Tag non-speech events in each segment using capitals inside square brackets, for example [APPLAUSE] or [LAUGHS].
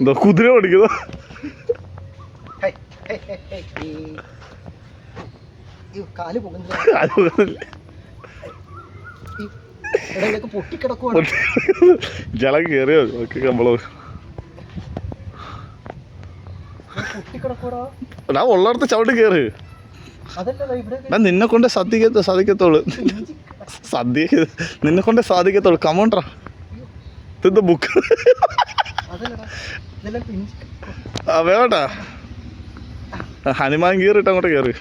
എന്താ കുതിര പഠിക്കുന്ന കാൽ പോകുന്നില്ല. ജലം കേറിയോ? ഒക്കെ കമ്പളോ ഞാൻ ഉള്ളടത്ത് ചവിട്ടി കേറി. ഞാൻ നിന്നെ കൊണ്ട് സദ്യ സാധിക്കത്തോളൂ സദ്യ നിന്നെ കൊണ്ട് സാധിക്കത്തോളൂ കമോണ്ട്രാ ഇത് ബുക്ക് ആ വേണ്ടാ. ഹനുമാൻ ഇട്ട് അങ്ങോട്ട് കയറി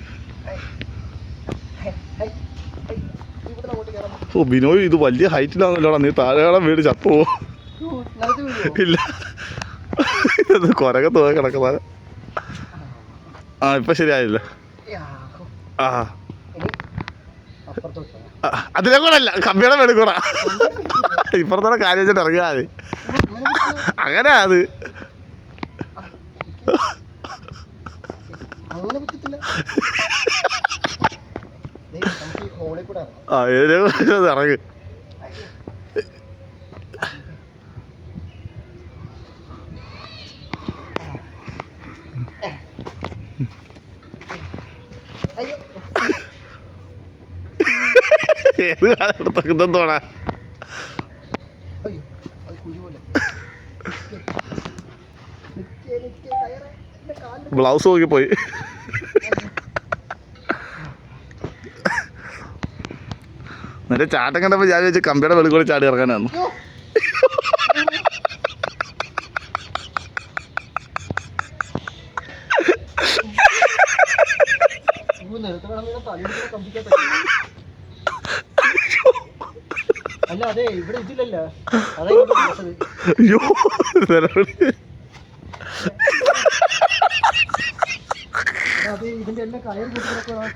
ഓ ബിനോയ് ഇത് വലിയ ഹൈറ്റിലാണല്ലോടാ നീ താഴെ വീട്? ചത്തു? പോവോ അയ്യോ, നിലത്ത് വീഴുവോ? ഇല്ല. ഇത് കൊരകത്ത് പോയി കിടക്കുന്നത്. ആ ഇപ്പൊ ശരിയായില്ല. ആ അതിലെ കൂടെ അല്ല. കമ്പിയുടെ മേളിൽ കൂടാ. ഇപ്പുറത്തോടെ കാര്യം വെച്ചിട്ട് ഇറങ്ങിയാൽ മതി അങ്ങനെ അത്. പറ്റത്തില്ല ദേ, നമുക്ക് ഈ ഹോളിൽ കൂടെ ഇറങ്ങാം. ആ ഇതിനെ കൂടെ ഒന്ന് ഇറങ്ങ് അയ്യോ ഏത് കാലത്തൊക്കെ ഇതെന്തോടാ അയ്യോ അത് കുഴി പോലെ നിക്ക്, നിക്ക്, കയറ്. ബ്ലൗസ് നോക്കി പോയി. എന്നിട്ട് ചാട്ടം കണ്ടപ്പോൾ ഞാൻ വെച്ച് കമ്പിയുടെ വെളിയിൽ കൂടെ ചാടി ഇറങ്ങാനാണ് അല്ല അതെ ഇവിടെ ഇതില്ലല്ലോ അതാ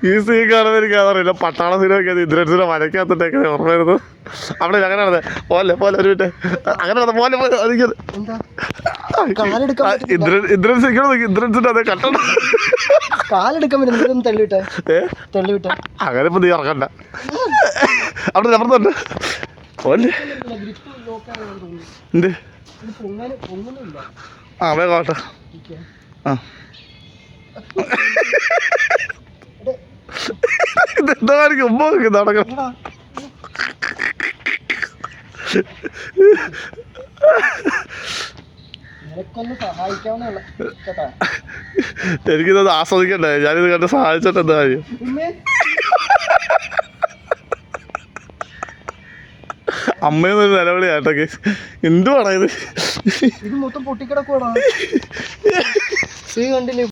ഈ സീൻ കാണുമ്പോൾ എനിക്ക് അതറിയില്ല. പട്ടാള സീനൊക്കെ ഇന്ദ്രൻസിനെ വരയ്ക്കാത്തിട്ടൊക്കെ ഓർമ്മ വരുന്നു അവിടെ അങ്ങനെ പോലെ പോലെ ഒരു മിനിറ്റ് അങ്ങനെ പോലെ പോലെ. അതിങ്ങനെ എന്താ? കാലെടുക്കാൻ പറ്റുന്നില്ല. ഇന്ദ്രൻ ഇന്ദ്രൻ സിനിമ നോക്കി. ഇന്ദ്രൻസിന്റെ അതെ കട്ടണം. കാലെടുക്കാൻ പറ്റും തള്ളിവിട്ടെ? തള്ളിവിട്ടെ? അങ്ങനെ ഇപ്പൊ നീ ഇറക്കണ്ട അവിടെ അപ്പുറത്തുണ്ട് പോലെ. എന്ത്? ആ വേഗം ആ. ഇതെന്താ കാണിക്കും ഉമ്മ നോക്കി നടക്കണം. എനിക്കിത് ആസ്വദിക്കണ്ടേ? ഞാനിത് കണ്ട് സഹായിച്ചിട്ട് എന്താ കാര്യം? അമ്മയെന്നൊരു നിലവിളി ആട്ടൊക്കെ എന്തുവാണ് ഇത്? മൊത്തം പൊട്ടിക്കിടക്കുവാടാ. [LAUGHS] കണ്ടില്ലേ?